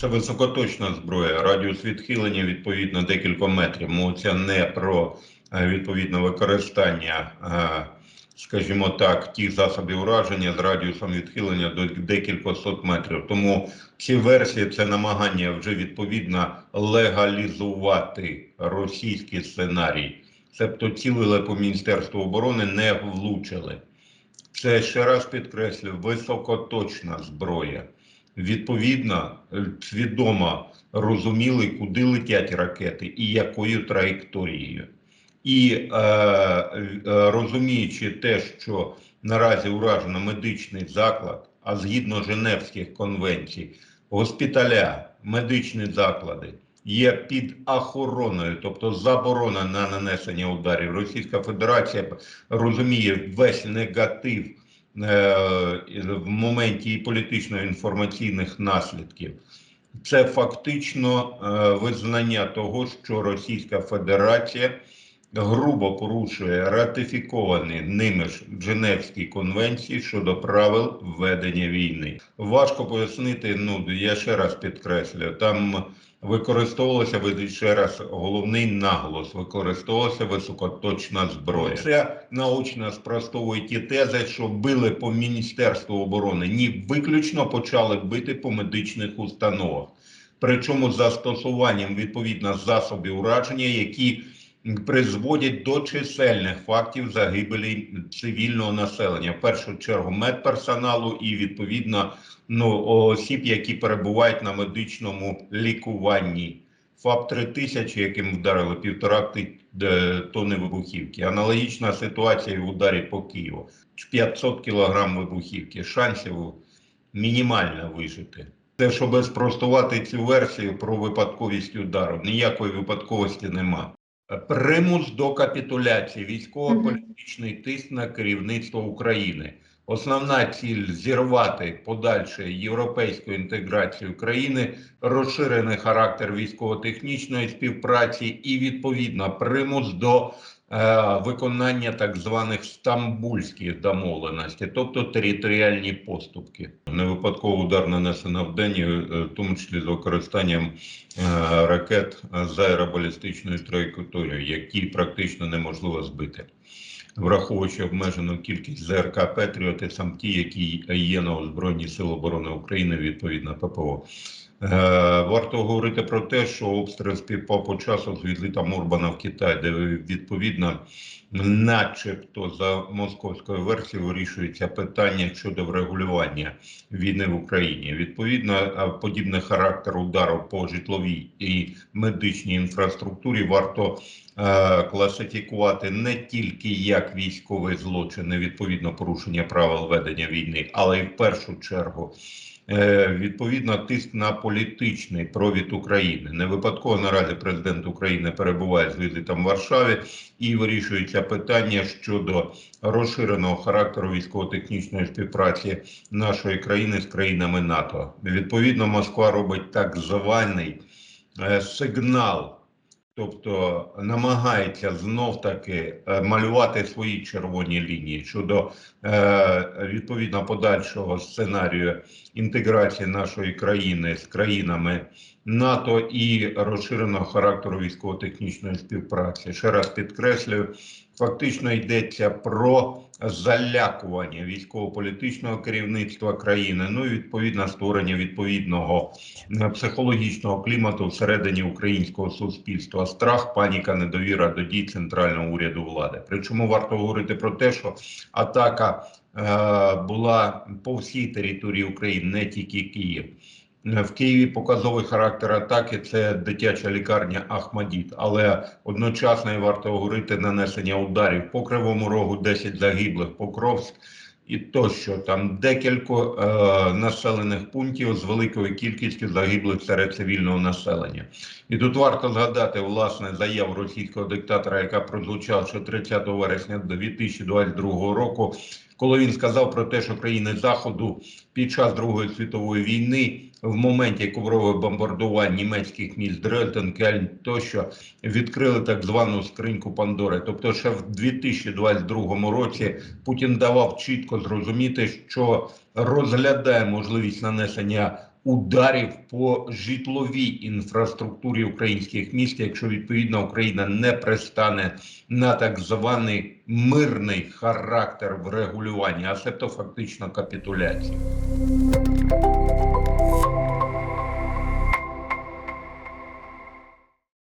Це високоточна зброя. Радіус відхилення відповідно декілька метрів. Мовиться не про е, відповідне використання, е, скажімо так, тих засобів ураження з радіусом відхилення до декількох сот метрів. Тому ці версії це намагання вже відповідно легалізувати російський сценарій. Себто цілили по Міністерству оборони не влучили. Це ще раз підкреслюю, високоточна зброя. Відповідно, е, свідомо розуміли, куди летять ракети і якою траєкторією. І е, е, розуміючи те, що наразі уражено медичний заклад, а згідно Женевських конвенцій, госпіталя, медичні заклади є під охороною, тобто заборона на нанесення ударів. Російська Федерація розуміє весь негатив в моменті політично-інформаційних наслідків. Це фактично е, визнання того, що Російська Федерація грубо порушує ратифіковані ними ж Женевські конвенції щодо правил ведення війни. Важко пояснити. Ну я ще раз підкреслюю, там використовувалося ви- ще раз головний наголос. Використовувалася високоточна зброя. Це научно спростовує ті тези, що били по міністерству оборони. Ні, виключно почали бити по медичних установах. Причому застосуванням відповідно засобів ураження, які призводять до чисельних фактів загибелі цивільного населення, в першу чергу медперсоналу і відповідно ну, осіб, які перебувають на медичному лікуванні. ФАП 3000, яким вдарили півтора тонни вибухівки. Аналогічна ситуація в ударі по Києву. 500 кілограм вибухівки. Шансів мінімально вижити. Те, щоб спростувати цю версію про випадковість удару, ніякої випадковості нема. Примус до капітуляції, військово-політичний тиск на керівництво України. Основна ціль зірвати подальше європейську інтеграцію країни, розширений характер військово-технічної співпраці і відповідно примус до е, виконання так званих стамбульських домовленостей, тобто територіальні поступки. Не випадково удар нанесено в день, е, в тому числі з використанням е, ракет з аеробалістичною траєкторією, які практично неможливо збити. Враховуючи обмежену кількість ЗРК Петріоти, сам ті, які є на озброєнні Сили оборони України, відповідно ППО. Е, варто говорити про те, що обстріл співпав по часу з відлітом Урбана в Китай, де відповідно, начебто, за московською версією вирішується питання щодо врегулювання війни в Україні. Відповідно, подібний характер удару по житловій і медичній інфраструктурі варто е, класифікувати не тільки як військовий злочин, відповідно порушення правил ведення війни, але й в першу чергу. Е, Відповідно, тиск на політичний провід України. Не випадково наразі президент України перебуває з візитом в Варшаві і вирішується питання щодо розширеного характеру військово-технічної співпраці нашої країни з країнами НАТО. Відповідно, Москва робить так званий е, сигнал. Тобто намагається знов таки е, малювати свої червоні лінії щодо е, відповідно подальшого сценарію інтеграції нашої країни з країнами НАТО і розширеного характеру військово-технічної співпраці. Ще раз підкреслюю, фактично йдеться про залякування військово-політичного керівництва країни, ну і відповідно створення відповідного е, психологічного клімату всередині українського суспільства. Страх, паніка, недовіра до дій центрального уряду влади. Причому варто говорити про те, що атака е, була по всій території України, не тільки Київ. В Києві показовий характер атаки це дитяча лікарня Ахмадіт, але одночасно і варто говорити нанесення ударів по Кривому Рогу, 10 загиблих, Покровськ і тощо там декілька е, населених пунктів з великою кількістю загиблих серед цивільного населення. І тут варто згадати власне заяву російського диктатора, яка прозвучала ще 30 вересня 2022 року, коли він сказав про те, що країни Заходу під час Другої світової війни в моменті коврових бомбардувань німецьких міст Дрезден, Кельн тощо відкрили так звану скриньку Пандори. Тобто, ще в 2022 році Путін давав чітко зрозуміти, що розглядає можливість нанесення ударів по житловій інфраструктурі українських міст, якщо відповідно Україна не пристане на так званий мирний характер врегулювання, а себто фактично капітуляцію.